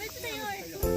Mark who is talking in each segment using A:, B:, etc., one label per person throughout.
A: Let's stay hard.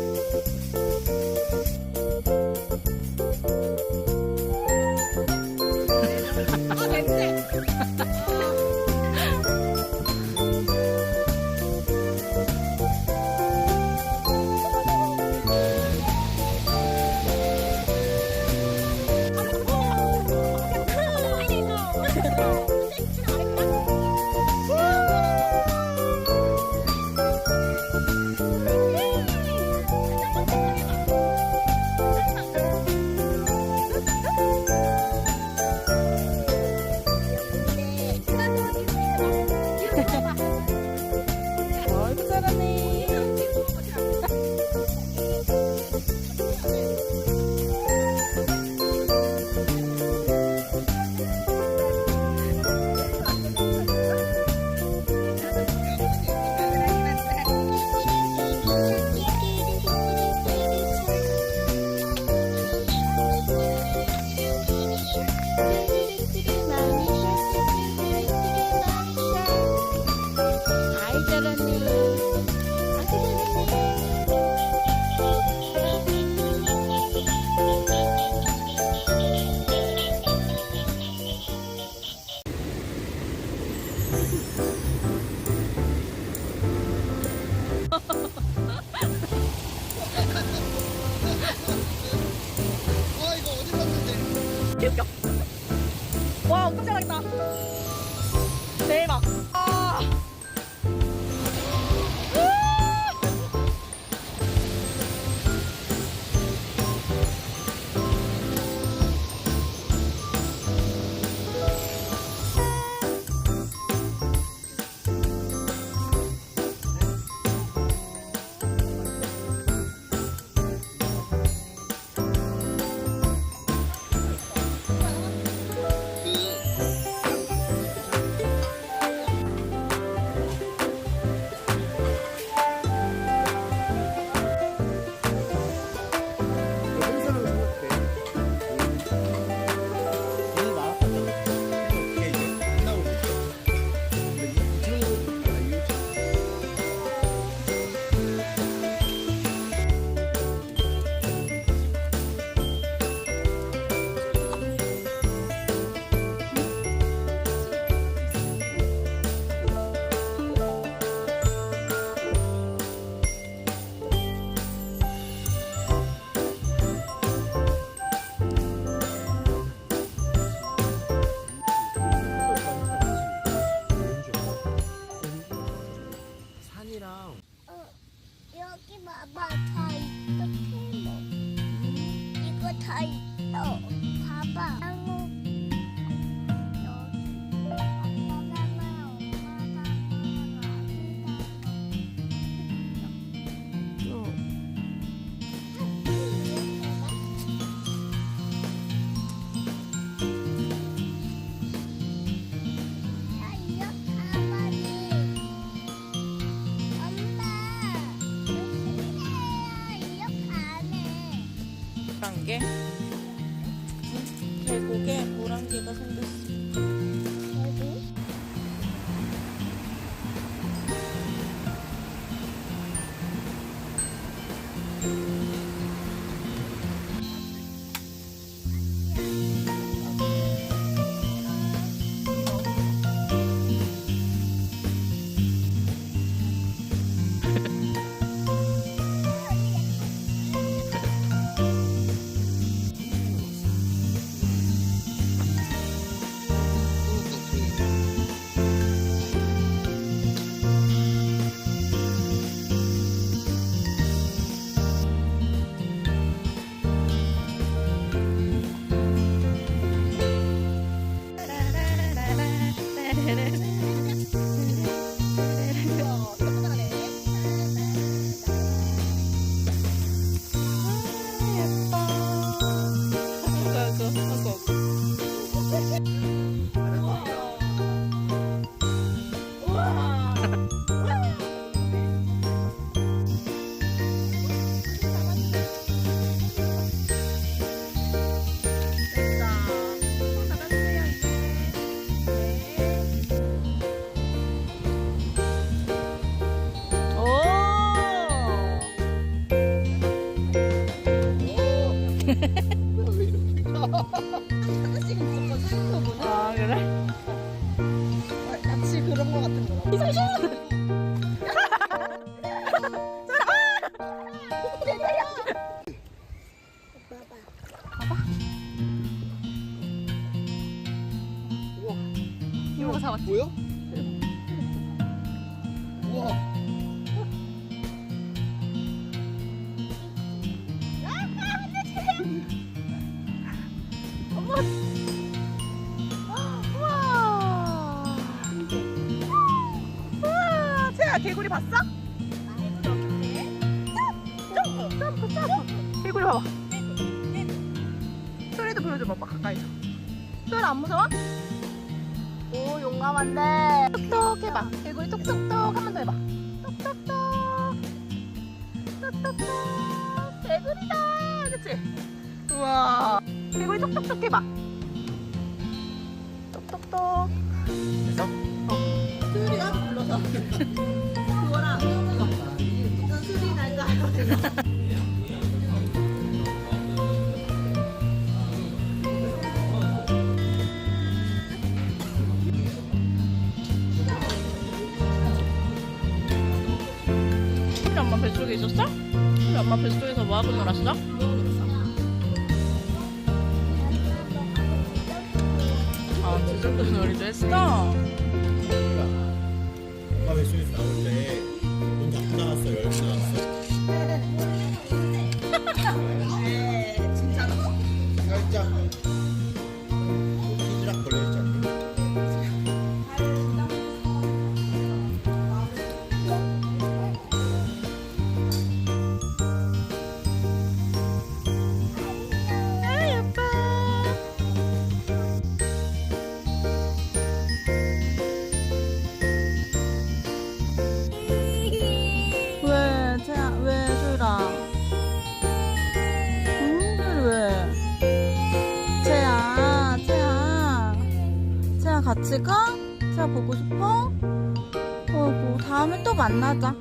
A: Ay, 대곡에 대곡에 노란 개가 생겼어.
B: 아, 그래?
C: 같이 그런 거 같은 거.
B: 이모가 잡았지?
D: 뭐야?
B: 개구리 봤어? 점프, 점프, 점프. 개구리 봐봐. 소리도 보여줘 봐봐, 가까이서. 소리 안 무서워? 오, 용감한데. 톡톡 해봐. 개구리 톡톡톡 한번 더 해봐. 톡톡톡. 톡톡톡. 개구리다. 그치? 우와. 개구리 톡톡톡 해봐. 똑똑똑.
D: 됐어?
C: 수리가 불러서.
B: 우리 엄마 뱃속에 있었어? 우리 엄마 뱃속에서 뭐하고 놀았어? 아, 디저트 놀이도 했어?
D: 엄마 뱃속에서 나올 때문 닫고 나갔어 열고 나갔어
B: 같이 가? 쟤야 보고 싶어? 어, 뭐, 다음에 또 만나자.